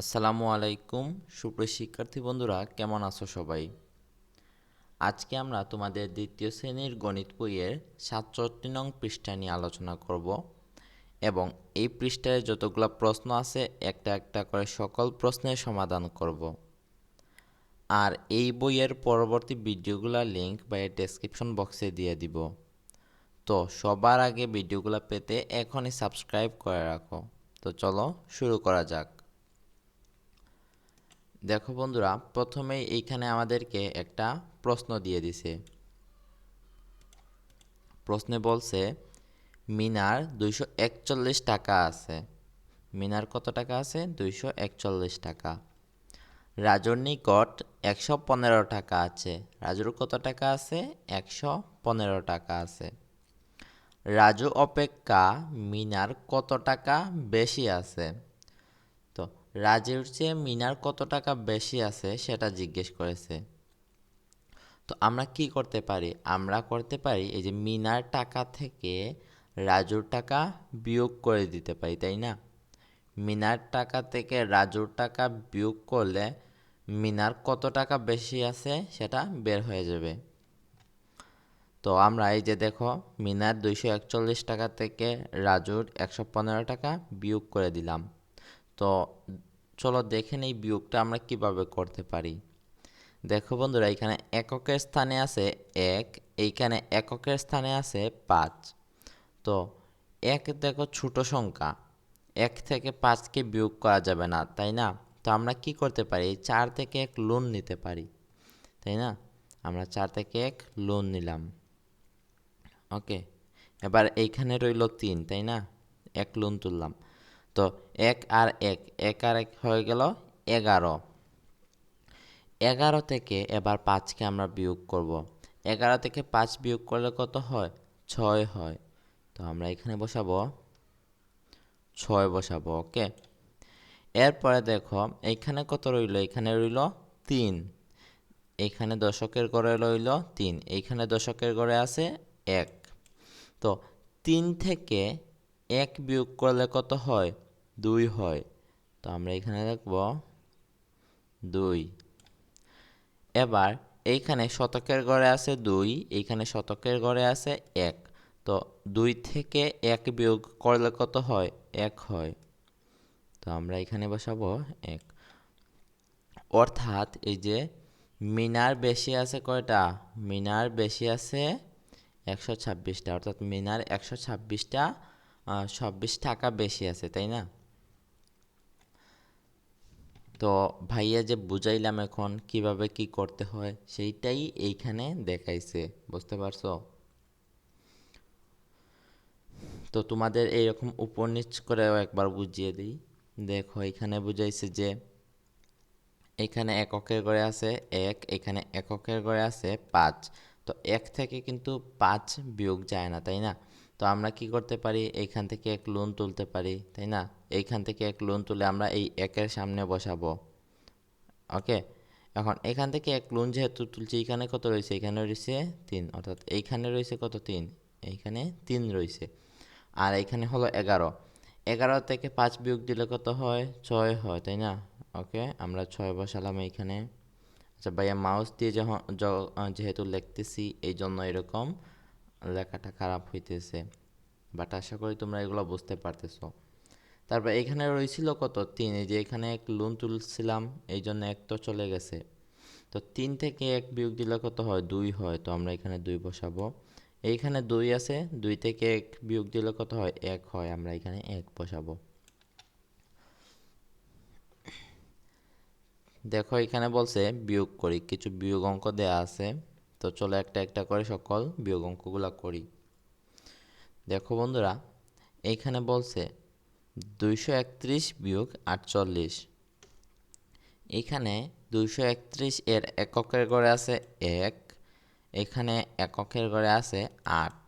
আসসালামু আলাইকুম, সুপ্রিয় শিক্ষার্থী বন্ধুরা, কেমন আছো সবাই? আজকে আমরা তোমাদের দ্বিতীয় শ্রেণির গণিত বইয়ের সাতষট্টি নং পৃষ্ঠা নিয়ে আলোচনা করব এবং এই পৃষ্ঠায় যতগুলো প্রশ্ন আছে, একটা একটা করে সকল প্রশ্নের সমাধান করব। আর এই বইয়ের পরবর্তী ভিডিওগুলো লিঙ্ক বা ডেসক্রিপশন বক্সে দিয়ে দিব। তো সবার আগে ভিডিওগুলো পেতে এখনই সাবস্ক্রাইব করে রাখো। তো চলো শুরু করা যাক। দেখো বন্ধুরা, প্রথমেই এইখানে আমাদেরকে একটা প্রশ্ন দিয়ে দিছে। প্রশ্নে বলছে, মিনার দুইশো একচল্লিশ টাকা আছে। মিনার কত টাকা আছে? দুইশো একচল্লিশ টাকা। রাজুর নিকট একশো পনেরো টাকা আছে। রাজুর কত টাকা আছে? একশো পনেরো টাকা আছে। রাজু অপেক্ষা মিনার কত টাকা বেশি আছে? রাজের চেয়ে মিনার কত টাকা বেশি আছে সেটা জিজ্ঞেস করেছে। তো আমরা কি করতে পারি? আমরা করতে পারি এই যে মিনার টাকা থেকে রাজুর টাকা বিয়োগ করে দিতে পারি, তাই না? মিনার টাকা থেকে রাজুর টাকা বিয়োগ করলে মিনার কত টাকা বেশি আছে সেটা বের হয়ে যাবে। তো আমরা এই যে দেখো, মিনার দুইশো একচল্লিশ টাকা থেকে রাজুর একশো পনেরো টাকা বিয়োগ করে দিলাম। তো চলো দেখে নেই বিয়োগটা আমরা কীভাবে করতে পারি। দেখো বন্ধুরা, এখানে এককের স্থানে আছে এক, এইখানে এককের স্থানে আছে পাঁচ। তো এক দেখো ছোট সংখ্যা, এক থেকে পাঁচকে বিয়োগ করা যাবে না, তাই না? তো আমরা কি করতে পারি? চার থেকে এক লোন নিতে পারি, তাই না? আমরা চার থেকে এক লোন নিলাম। ওকে, এবার এইখানে রইল তিন, তাই না? এক লোন তুললাম। তো এক আর এক এক আর এক হয়ে গেল এগারো। এগারো থেকে এবার পাঁচকে আমরা বিয়োগ করব। এগারো থেকে পাঁচ বিয়োগ করলে কত হয়? ছয় হয়। তো আমরা এখানে বসাবো। ছয় বসাবো, ওকে? এরপরে দেখো, এখানে কত রইল? এখানে রইল তিন। এইখানে দশকের গড়ে রইল তিন। এইখানে দশকের গড়ে আছে এক। তো তিন থেকে এক বিয়োগ করলে কত হয়? দুই হয়। তো আমরা এখানে দেখব দুই। এবার এইখানে শতকের গড়ে আছে দুই, এইখানে শতকের গড়ে আছে এক। তো দুই থেকে এক বিয়োগ করলে কত হয়? এক হয়। তো আমরা এখানে বসাবো এক। অর্থাৎ এই যে মিনার বেশি আছে কয়টা? মিনার বেশি আছে একশো ছাব্বিশটা। অর্থাৎ মিনার একশো ছাব্বিশটা ছাব্বিশ টাকা বেশি আছে, তাই না? তো ভাইয়া যে বুঝাইলাম এখন কীভাবে কি করতে হয়, সেইটাই এইখানে দেখাইছে, বুঝতে পারছ? তো তোমাদের এইরকম উপর নিচ করেও একবার বুঝিয়ে দিই। দেখো, এখানে বুঝাইছে যে এখানে এককের গড়ে আছে এক, এখানে এককের গড়ে আছে পাঁচ। তো এক থেকে কিন্তু পাঁচ বিয়োগ যায় না, তাই না? তো আমরা কি করতে পারি? এখান থেকে এক লোন তুলতে পারি, তাই না? এইখান থেকে এক লোন তুলে আমরা এই একের সামনে বসাবো। ওকে? এখন এখান থেকে এক লোন যেহেতু তুলছি এখানে কত রয়েছে? এখানে রয়েছে তিন। অর্থাৎ এইখানে রয়েছে কত? তিন। এইখানে তিন রয়েছে। আর এখানে হলো এগারো। এগারো থেকে পাঁচ বিয়োগ দিলে কত হয়? ছয় হয়, তাই না? ওকে, আমরা ছয় বসালাম এইখানে। আচ্ছা ভাইয়া মাউস দিয়ে যখন যেহেতু লিখতেছি এই জন্য এরকম লেখাটা খারাপ হইতেছে। বাট আশা করি তোমরা এগুলো বুঝতে পারতেছো। তারপর এখানে রয়েছিল কত? তিন। এই যে এখানে এক লোন তুলছিলাম এই জন্য এক তো চলে গেছে। তো তিন থেকে এক বিয়োগ দিলে কত হয়? দুই হয়। তো আমরা এখানে দুই বসাবো। এইখানে দুই আছে, দুই থেকে এক বিয়োগ দিলে কত হয়? এক হয়। আমরা এখানে এক বসাবো। দেখো, এখানে বলছে বিয়োগ করি। কিছু বিয়োগ অঙ্ক দেয়া আছে। তো চলো একটা একটা করে সকল বিয়োগ অঙ্কগুলো করি। দেখো বন্ধুরা, এইখানে বলছে দুইশো একত্রিশ বিয়োগ আটচল্লিশ। এখানে দুইশো একত্রিশ এর এককের গড়ে আছে এক, এখানে এককের গড়ে আছে আট।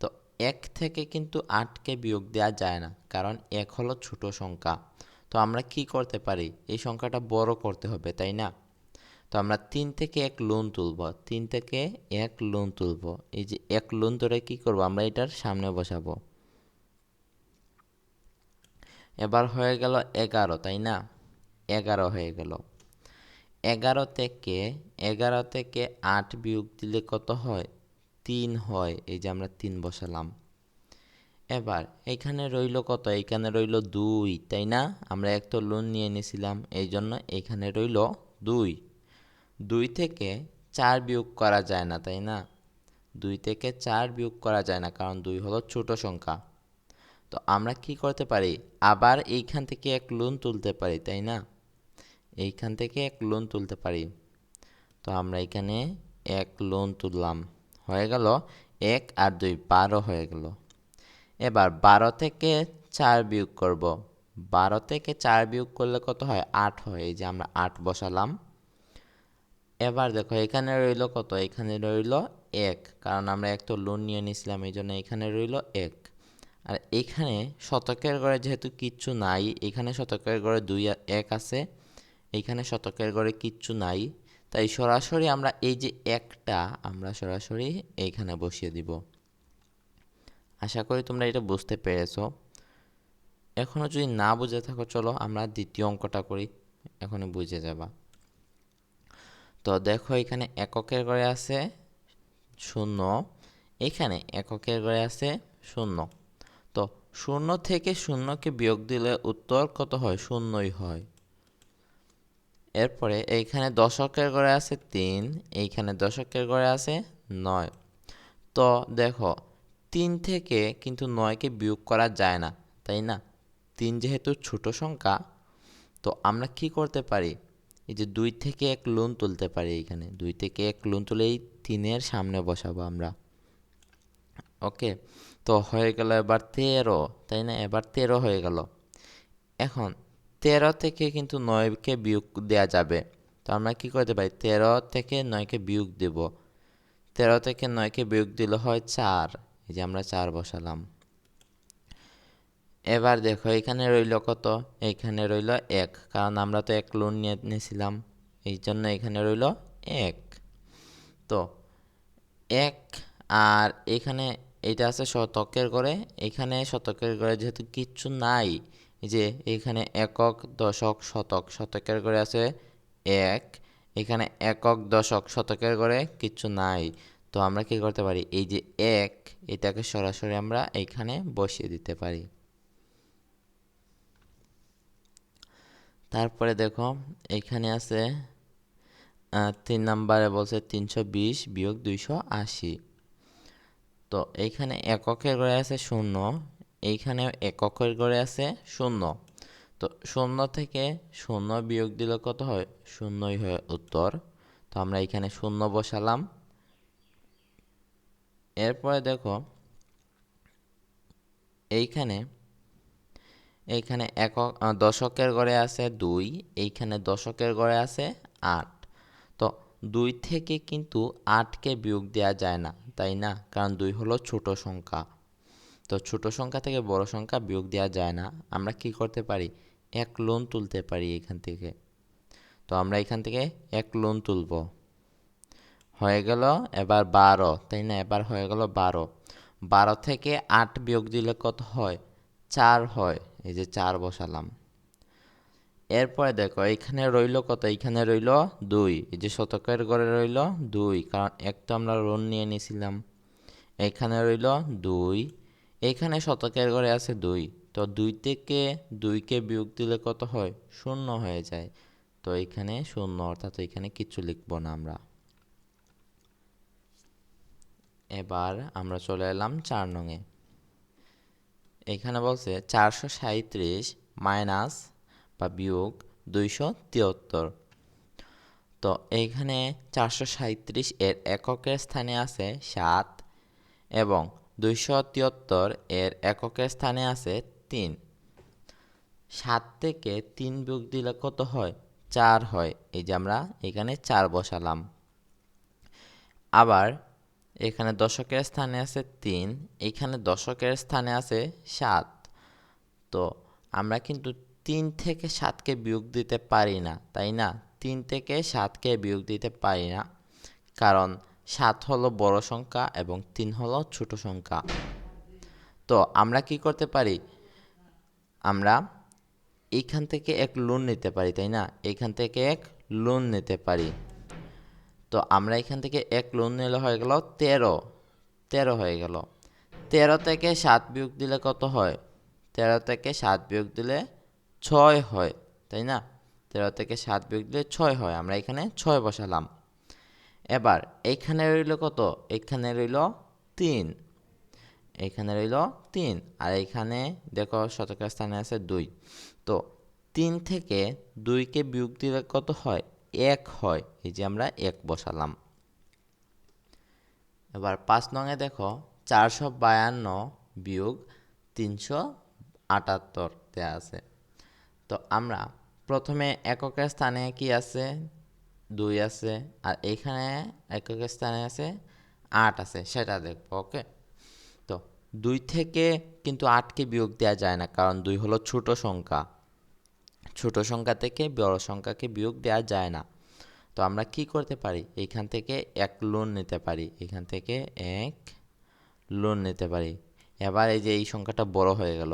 তো এক থেকে কিন্তু আটকে বিয়োগ দেওয়া যায় না, কারণ এক হলো ছোট সংখ্যা। তো আমরা কি করতে পারি? এই সংখ্যাটা বড় করতে হবে, তাই না? তো আমরা তিন থেকে এক লোন তুলব, তিন থেকে এক লোন তুলব। এই যে এক লোন ধরে কি করব? আমরা এটার সামনে বসাবো। এবার হয়ে গেল এগারো, তাই না? এগারো হয়ে গেল। এগারো থেকে এগারো থেকে আট বিয়োগ দিলে কত হয়? তিন হয়, এই যে আমরা তিন বসালাম। এবার এখানে রইল কত? এখানে রইল দুই, তাই না? আমরা এক তো লোন নিয়ে নিয়েছিলাম, এই জন্য এখানে রইল দুই। দুই থেকে চার বিয়োগ করা যায় না, তাই না? দুই থেকে চার বিয়োগ করা যায় না, কারণ দুই হলো ছোট সংখ্যা। তো আমরা কি করতে পারি? আবার এইখান থেকে এক লোন তুলতে পারি, তাই না? এইখান থেকে এক লোন তুলতে পারি। তো আমরা এখানে এক লোন তুললাম। হয়ে গেল এক আর দুই বারো হয়ে গেল। এবার বারো থেকে চার বিয়োগ করব। বারো থেকে চার বিয়োগ করলে কত হয়? আট হয়। এই যে আমরা আট বসালাম। এবার দেখো, এখানে রইল কত? এখানে রইল এক। কারণ আমরা এক তো লোন নিয়ে নিয়েছিলাম এই জন্য এখানে রইল এক। আর এখানে শতকের ঘরে যেহেতু কিচ্ছু নাই, এখানে শতকের ঘরে দুই এক আছে, এখানে শতকের ঘরে কিচ্ছু নাই। তাই সরাসরি আমরা এই যে একটা, আমরা সরাসরি এইখানে বসিয়ে দিব। আশা করি তোমরা এটা বুঝতে পেরেছ। এখনও যদি না বুঝে থাকো, চলো আমরা দ্বিতীয় অঙ্কটা করি, এখনই বুঝে যাবা। তো দেখো এখানে এককের ঘরে আছে শূন্য, এখানে এককের ঘরে আছে শূন্য। শূন্য থেকে শূন্যকে বিয়োগ দিলে উত্তর কত হয়? শূন্যই হয়। এরপরে এইখানে দশকের ঘরে আছে তিন, এইখানে দশকের ঘরে আছে নয়। তো দেখো, তিন থেকে কিন্তু নয়কে বিয়োগ করা যায় না, তাই না? তিন যেহেতু ছোট সংখ্যা, তো আমরা কি করতে পারি? এই যে দুই থেকে এক লোন তুলতে পারি এইখানে। দুই থেকে এক লোন তুলে এই তিনের সামনে বসাবো আমরা। ওকে? তো হয়ে গেল এবার তেরো, তাই না? এবার তেরো হয়ে গেল। এখন তেরো থেকে কিন্তু নয়কে বিয়োগ দেওয়া যাবে। তো আমরা কি করতে পারি? তেরো থেকে নয়কে বিয়োগ দেব। তেরো থেকে নয়কে বিয়োগ দিলে হয় চার। এই যে আমরা চার বসালাম। এবার দেখো, এখানে রইল কত? এইখানে রইল এক। কারণ আমরা তো এক লোন নিয়ে নিয়েছিলাম। এই জন্য এখানে রইল এক। তো এক আর এখানে এটা আছে শতকের করে এখানে শতকের করে যেহেতু কিচ্ছু নাই যে এখানে একক, দশক, শতক, শতকের করে আছে এক। এখানে একক, দশক, শতকের করে কিচ্ছু নাই। তো আমরা কি করতে পারি? এই যে এক, এটাকে সরাসরি আমরা এইখানে বসিয়ে দিতে পারি। তারপরে দেখো, এখানে আছে তিন নম্বরে বলছে তিনশো বিশ বিয়োগ দুইশো আশি। তো এইখানে এককের গড়ে আছে শূন্য, এইখানে এককের গড়ে আছে শূন্য। তো শূন্য থেকে শূন্য বিয়োগ দিলে কত হয়? শূন্যই হয় উত্তর। তো আমরা এখানে শূন্য বসালাম। এরপরে দেখো, এইখানে এইখানে একক দশকের গড়ে আছে দুই, এইখানে দশকের গড়ে আছে আট। দুই থেকে কিন্তু আটকে বিয়োগ দেওয়া যায় না, তাই না? কারণ দুই হলো ছোট সংখ্যা। তো ছোট সংখ্যা থেকে বড় সংখ্যা বিয়োগ দেওয়া যায় না। আমরা কি করতে পারি? এক লোন তুলতে পারি এখান থেকে। তো আমরা এখান থেকে এক লোন তুলব। হয়ে গেল এবার বারো, তাই না? এবার হয়ে গেল বারো। বারো থেকে আট বিয়োগ দিলে কত হয়? চার হয়। এই যে চার বসালাম। এরপরে দেখো, এখানে রইল কত? এখানে রইল দুই। এই যে শতকের ঘরে রইল দুই। কারণ এক তো আমরা লোন নিয়ে নিয়েছিলাম। এখানে রইল দুই। এখানে শতকের ঘরে আছে দুই। তো দুই থেকে দুইকে বিয়োগ দিলে কত হয়? শূন্য হয়ে যায়। তো এখানে শূন্য, অর্থাৎ এখানে কিছু লিখব না আমরা। এবার আমরা চলে এলাম চার নঙে এখানে বলছে চারশো সাঁত্রিশ মাইনাস বা বিয়োগ দুইশো তিয়াত্তর তো এইখানে চারশো সাঁত্রিশ এর এককের স্থানে আছে সাত এবং দুইশো তিয়াত্তর এর এককের স্থানে আছে তিন। সাত থেকে তিন বিয়োগ দিলে কত হয়? চার হয়। এই যে আমরা এখানে চার বসালাম। আবার এখানে দশকের স্থানে আছে তিন, এখানে দশকের স্থানে আছে সাত। তো আমরা কিন্তু তিন থেকে সাতকে বিয়োগ দিতে পারি না, তাই না? তিন থেকে সাতকে বিয়োগ দিতে পারি না, কারণ সাত হলো বড় সংখ্যা এবং তিন হলো ছোট সংখ্যা। তো আমরা কি করতে পারি? আমরা এইখান থেকে এক লোন নিতে পারি, তাই না? এইখান থেকে এক লোন নিতে পারি। তো আমরা এখান থেকে এক লোন নিলে হয়ে গেল তেরো তেরো হয়ে গেল। তেরো থেকে সাত বিয়োগ দিলে কত হয়? তেরো থেকে সাত বিয়োগ দিলে ছয় হয়, তাই না? তেরো থেকে সাত বিয়োগ দিলে ছয় হয়, আমরা এখানে ছয় বসালাম। এবার এইখানে রইল কত? এইখানে রইল তিন। এইখানে রইল তিন, আর এইখানে দেখো শতকের স্থানে আছে দুই। তো তিন থেকে দুইকে বিয়োগ দিলে কত হয়? এক হয়, এই যে আমরা এক বসালাম। এবার পাঁচ নঙে দেখো চারশো বায়ান্ন বিয়োগ তিনশো আটাত্তর দেওয়া আছে। তো আমরা প্রথমে এককের স্থানে কি আছে? দুই আছে। আর এইখানে এককের স্থানে আছে আট আছে, সেটা দেখব, ওকে? তো দুই থেকে কিন্তু আটকে বিয়োগ দেওয়া যায় না, কারণ দুই হলো ছোট সংখ্যা। ছোট সংখ্যা থেকে বড় সংখ্যাকে বিয়োগ দেওয়া যায় না। তো আমরা কি করতে পারি? এইখান থেকে এক লোন নিতে পারি। এখান থেকে এক লোন নিতে পারি। এবার এই যে এই সংখ্যাটা বড় হয়ে গেল,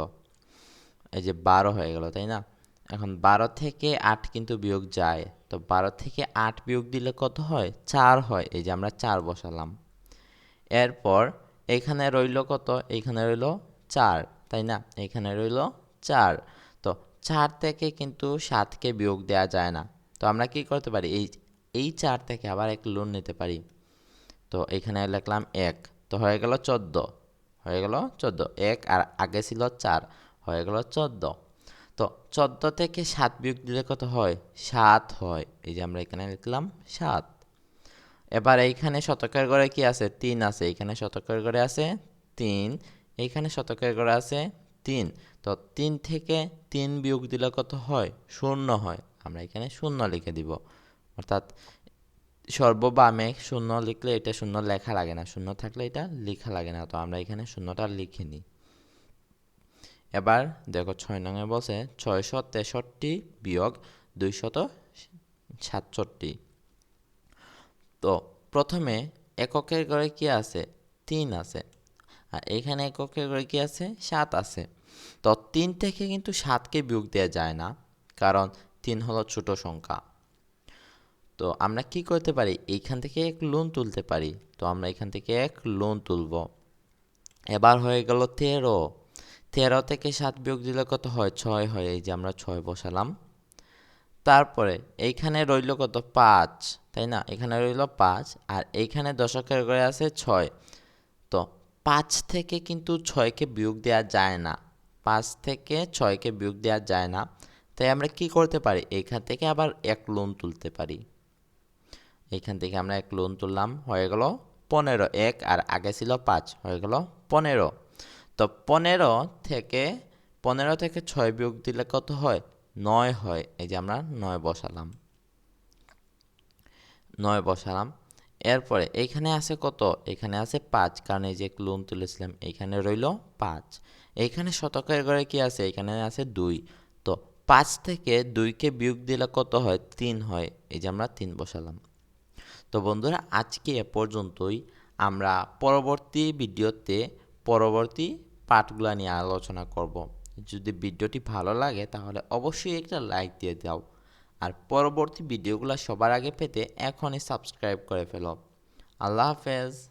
এই যে বারো হয়ে গেল, তাই না? এখন বারো থেকে আট কিন্তু বিয়োগ যায়। তো বারো থেকে আট বিয়োগ দিলে কত হয়? চার হয়। এই যে আমরা চার বসালাম। এরপর এইখানে রইল কত? এইখানে রইল চার, তাই না? এইখানে রইল চার। তো চার থেকে কিন্তু সাতকে বিয়োগ দেওয়া যায় না। তো আমরা কি করতে পারি? এই এই চার থেকে আবার এক লোন নিতে পারি। তো এখানে লিখলাম এক। তো হয়ে গেল চোদ্দ। হয়ে গেল চোদ্দ। এক আর আগে ছিল চার। হয়ে গেল চোদ্দ। তো চোদ্দ থেকে সাত বিয়োগ দিলে কত হয়? সাত হয়। এই যে আমরা এখানে লিখলাম সাত। এবার এইখানে শতকের ঘরে কি আছে? তিন আছে। এইখানে শতকের ঘরে আছে তিন। এইখানে শতকের ঘরে আছে তিন। তো তিন থেকে তিন বিয়োগ দিলে কত হয়? শূন্য হয়। আমরা এখানে শূন্য লিখে দিব। অর্থাৎ সর্ববামে শূন্য লিখলে এটা শূন্য লেখা লাগে না। শূন্য থাকলে এটা লেখা লাগে না। তো আমরা এখানে শূন্যটা লিখে নিই। এবার দেখো ছয় নঙে বলছে ছয়শো তেষট্টি বিয়োগ দুইশত সাতষট্টি। তো প্রথমে এককের ঘরে কি আছে? তিন আছে। আর এখানে এককের ঘরে কি আছে? সাত আছে। তো তিন থেকে কিন্তু সাতকে বিয়োগ দেওয়া যায় না, কারণ তিন হলো ছোট সংখ্যা। তো আমরা কি করতে পারি? এইখান থেকে এক লোন তুলতে পারি। তো আমরা এখান থেকে এক লোন তুলব। এবার হয়ে গেল তেরো। তেরো থেকে সাত বিয়োগ দিলে কত হয়? ছয় হয়, এই যে আমরা ছয় বসালাম। তারপরে এইখানে রইল কত? পাঁচ, তাই না? এখানে রইল পাঁচ, আর এইখানে দশকের ঘরে আছে ছয়। তো পাঁচ থেকে কিন্তু ছয়কে বিয়োগ দেওয়া যায় না। পাঁচ থেকে ছয়কে বিয়োগ দেওয়া যায় না। তাই আমরা কি করতে পারি? এইখান থেকে আবার এক লোন তুলতে পারি। এইখান থেকে আমরা এক লোন তুললাম, হয়ে গেল পনেরো। এক, আর আগে ছিল পাঁচ, হয়ে গেল পনেরো। তো পনেরো থেকে পনেরো থেকে ছয় বিয়োগ দিলে কত হয়? নয় হয়। এই যে আমরা নয় বসালাম। নয় বসালাম। এরপরে এইখানে আছে কত? এখানে আছে পাঁচ। কারণ এই যে লোন তুলেছিলাম এইখানে রইল পাঁচ। এইখানে শতকের ঘরে কি আছে? এখানে আছে দুই। তো পাঁচ থেকে দুইকে বিয়োগ দিলে কত হয়? তিন হয়। এই যে আমরা তিন বসালাম। তো বন্ধুরা, আজকে এ পর্যন্তই। আমরা পরবর্তী ভিডিওতে, পরবর্তী পার্টগুলো নিয়ে আলোচনা করব। যদি ভিডিওটি ভালো লাগে, তাহলে অবশ্যই একটা লাইক দিয়ে দাও। আর পরবর্তী ভিডিওগুলো সবার আগে পেতে এখনই সাবস্ক্রাইব করে ফেলো। আল্লাহ হাফেজ।